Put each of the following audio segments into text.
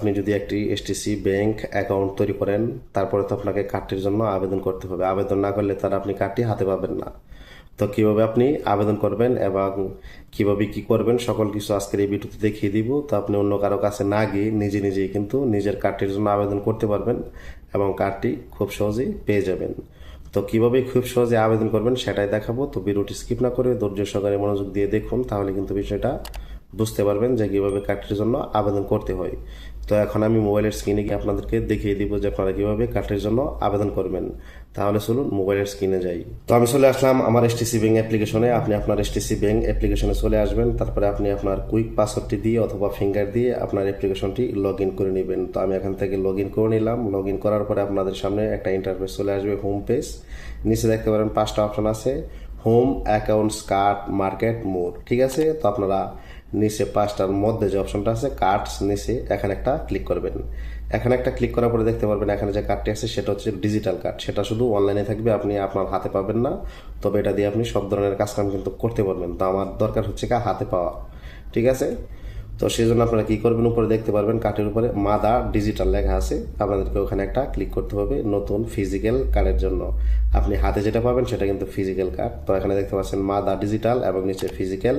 আপনি যদি একটি এসটিসি ব্যাংক অ্যাকাউন্ট তৈরি করেন, তারপরে তো আপনাকে কার্ডটির জন্য আবেদন করতে হবে। আবেদন না করলে তার আপনি কার্ডটি হাতে পাবেন না। তো কীভাবে আপনি আবেদন করবেন এবং কীভাবে কি করবেন, সকল কিছু আজকের এই ভিডিওতে দেখিয়ে দিব। তো আপনি অন্য কারও কাছে না গিয়ে নিজে নিজেই কিন্তু নিজের কার্ডটির জন্য আবেদন করতে পারবেন এবং কার্ডটি খুব সহজেই পেয়ে যাবেন। তো কীভাবে খুব সহজে আবেদন করবেন সেটাই দেখাবো। তো ভিডিওটি স্কিপ না করে ধৈর্য সহকারে মনোযোগ দিয়ে দেখুন, তাহলে কিন্তু বিষয়টা বুঝতে পারবেন যে কীভাবে কার্ডটির জন্য আবেদন করতে হয়। তো এখন আমি মোবাইলের স্ক্রিনে গিয়ে আপনাদেরকে দেখিয়ে দিব যে আপনারা কীভাবে কার্ডটির জন্য আবেদন করবেন। তাহলে চলুন মোবাইলের স্ক্রিনে যাই। তো আমি চলে আসলাম আমার এসটিসি ব্যাঙ্ক অ্যাপ্লিকেশনে আপনি আপনার এসটিসি ব্যাঙ্ক অ্যাপ্লিকেশনে চলে আসবেন। তারপরে আপনি আপনার কুইক পাসওয়ার্ডটি দিয়ে অথবা ফিঙ্গার দিয়ে আপনার অ্যাপ্লিকেশনটি লগ ইন করে নেবেন। তো আমি এখান থেকে লগ ইন করে নিলাম। লগ ইন করার পরে আপনাদের সামনে একটা ইন্টারফেস চলে আসবে হোম পেজ নিচে দেখতে পারেন পাঁচটা অপশন আছে home accounts card market mode ঠিক আছে? তো আপনারা নিচে পাঁচটার মধ্যে যে অপশনটা আছে কার্ডস নিচে, এখানে একটা ক্লিক করবেন। এখানে একটা ক্লিক করার পরে দেখতে পারবেন এখানে যে কার্ডটি আছে, সেটা হচ্ছে ডিজিটাল কার্ড সেটা শুধু অনলাইনে থাকবে, আপনি আপনার হাতে পাবেন না। তবে এটা দিয়ে আপনি সব ধরনের কাজকাম কিন্তু করতে পারবেন। তো আমার দরকার হচ্ছে কা হাতে পাওয়া। ঠিক আছে? তো সেই জন্য আপনারা কী করবেন, উপরে দেখতে পারবেন কার্ডের উপরে মাদা ডিজিটাল লেখা আছে। আপনাদেরকে ওখানে একটা ক্লিক করতে হবে নতুন ফিজিক্যাল কার্ডের জন্য। আপনি হাতে যেটা পাবেন, সেটা কিন্তু ফিজিক্যাল কার্ড তো এখানে দেখতে পাচ্ছেন মাদা ডিজিটাল এবং নিচে ফিজিক্যাল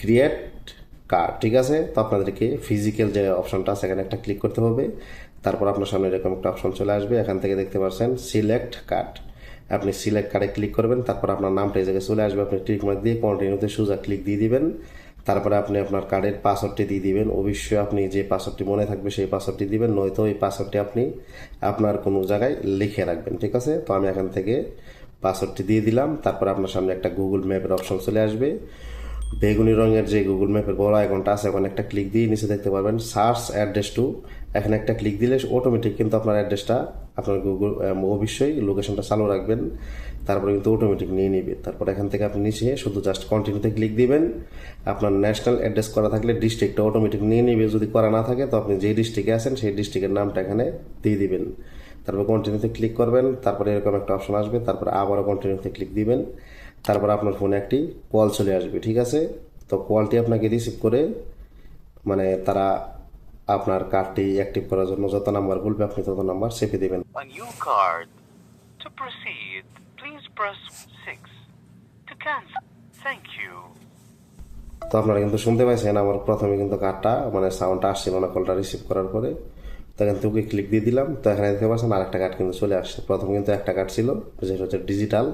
ক্রিয়েট কার্ড ঠিক আছে? তো আপনাদেরকে ফিজিক্যাল যে অপশনটা সেখানে একটা ক্লিক করতে হবে। তারপর আপনার সামনে এরকম একটা অপশন চলে আসবে। এখান থেকে দেখতে পাচ্ছেন সিলেক্ট কার্ড আপনি সিলেক্ট কার্ডে ক্লিক করবেন, তারপর আপনার নামটা এই জায়গায় চলে আসবে। আপনি ক্লিক মার্ক দিয়ে কন্টিনিউতে সোজা ক্লিক দিয়ে দিবেন। তারপরে আপনি আপনার কার্ডের পাসওয়ার্ডটি দিয়ে দিবেন। অবশ্যই আপনি যে পাসওয়ার্ডটি মনে থাকবে, সেই পাসওয়ার্ডটি দিবেন। নয়তো ওই পাসওয়ার্ডটি আপনি আপনার কোনো জায়গায় লিখে রাখবেন, ঠিক আছে? তো আমি এখান থেকে পাসওয়ার্ডটি দিয়ে দিলাম। তারপর আপনার সামনে একটা গুগল ম্যাপের অপশন চলে আসবে। বেগুনি রঙের যে গুগল ম্যাপের বড় আইকনটা আছে, ওখানে একটা ক্লিক দিয়ে নিচে দেখতে পারবেন সার্চ অ্যাড্রেস টু এখানে একটা ক্লিক দিলে অটোমেটিক কিন্তু আপনার অ্যাড্রেসটা আপনার গুগল অবশ্যই লোকেশনটা চালু রাখবেন। তারপরে কিন্তু অটোমেটিক নিয়ে নিবে। তারপর এখান থেকে আপনি নিচে শুধু জাস্ট কন্টিনিউতে ক্লিক দিবেন। আপনার ন্যাশনাল অ্যাড্রেস করা থাকলে ডিস্ট্রিক্টটা অটোমেটিক নিয়ে নিবে। যদি করা না থাকে, তো আপনি যে ডিস্ট্রিক্টে আছেন, সেই ডিস্ট্রিক্টের নামটা এখানে দিয়ে দিবেন। তারপর কন্টিনিউতে ক্লিক করবেন। তারপরে এরকম একটা অপশন আসবে। তারপর আবারও কন্টিনিউতে ক্লিক দিবেন। তারপর আপনার ফোনে একটি কল চলে আসবে ঠিক আছে তো কলটি আপনাকে রিসিভ করে মানে তারা আপনার কার্ডটি অ্যাক্টিভ করার জন্য যত নাম্বার বলবে আপনি তত নাম্বার চেপে দেবেন a new card. To proceed, please press 6. To cancel, thank you. তো আপনারা কিন্তু শুনতে পাইছেন আমার প্রথমে কিন্তু কার্ডটা মানে সাউন্ডটা আসছিল না কলটা রিসিভ করার পরে তো এখান থেকে ক্লিক দিয়ে দিলাম তো এখানে দেখতে পাচ্ছেন আরেকটা কার্ড কিন্তু চলে আসছে প্রথম কিন্তু একটা কার্ড ছিল যেটা হচ্ছে ডিজিটাল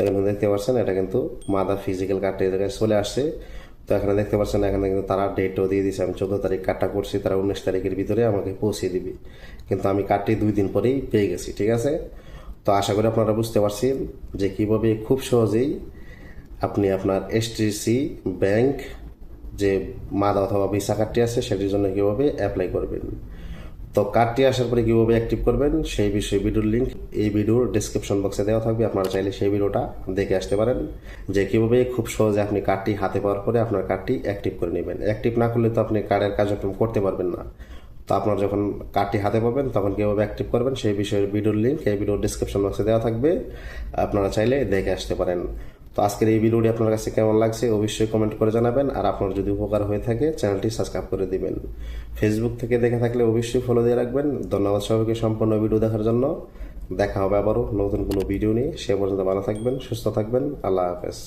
এখানে দেখতে পাচ্ছেন এটা কিন্তু মাদার ফিজিক্যাল কার্ডটা এই জায়গায় চলে আসছে। তো এখানে দেখতে পাচ্ছেন এখানে কিন্তু তারা ডেটও দিয়ে দিয়েছে আমি চোদ্দ তারিখ কার্ডটা করছি, তারা উনিশ তারিখের ভিতরে আমাকে পৌঁছে দিবি। কিন্তু আমি কার্ডটি দুই দিন পরেই পেয়ে গেছি, ঠিক আছে? তো আশা করি আপনারা বুঝতে পারছেন যে কীভাবে খুব সহজেই আপনি আপনার এসটিসি ব্যাংক যে মাদা অথবা ভিসা কার্ডটি আছে, সেটির জন্য কীভাবে অ্যাপ্লাই করবেন। তো কার্ডটি আসার পরে কীভাবে অ্যাক্টিভ করবেন, সেই বিষয়ে ভিডিওর লিঙ্ক এই ভিডিওর ডিসক্রিপশন বক্সে দেওয়া থাকবে। আপনারা চাইলে সেই ভিডিওটা দেখে আসতে পারেন, যে কীভাবে খুব সহজে আপনি কার্ডটি হাতে পাওয়ার পরে আপনার কার্ডটি অ্যাক্টিভ করে নেবেন। অ্যাক্টিভ না করলে তো আপনি কার্ডের কার্যক্রম করতে পারবেন না। তো আপনার যখন কার্ডটি হাতে পাবেন, তখন কীভাবে অ্যাক্টিভ করবেন, সেই বিষয়ের ভিডিওর লিঙ্ক এই ভিডিওর ডিসক্রিপশন বক্সে দেওয়া থাকবে। আপনারা চাইলে দেখে আসতে পারেন। তো আজকের এই ভিডিওটি আপনার কাছে কেমন লাগছে অবশ্যই কমেন্ট করে জানাবেন। আর আপনার যদি উপকার হয়ে থাকে, চ্যানেলটি সাবস্ক্রাইব করে দিবেন। ফেসবুক থেকে দেখে থাকলে অবশ্যই ফলো দিয়ে রাখবেন। ধন্যবাদ সবাইকে সম্পূর্ণ ভিডিও দেখার জন্য। দেখা হবে আবারও নতুন কোনো ভিডিও নিয়ে। সে পর্যন্ত ভালো থাকবেন, সুস্থ থাকবেন। আল্লাহ হাফেজ।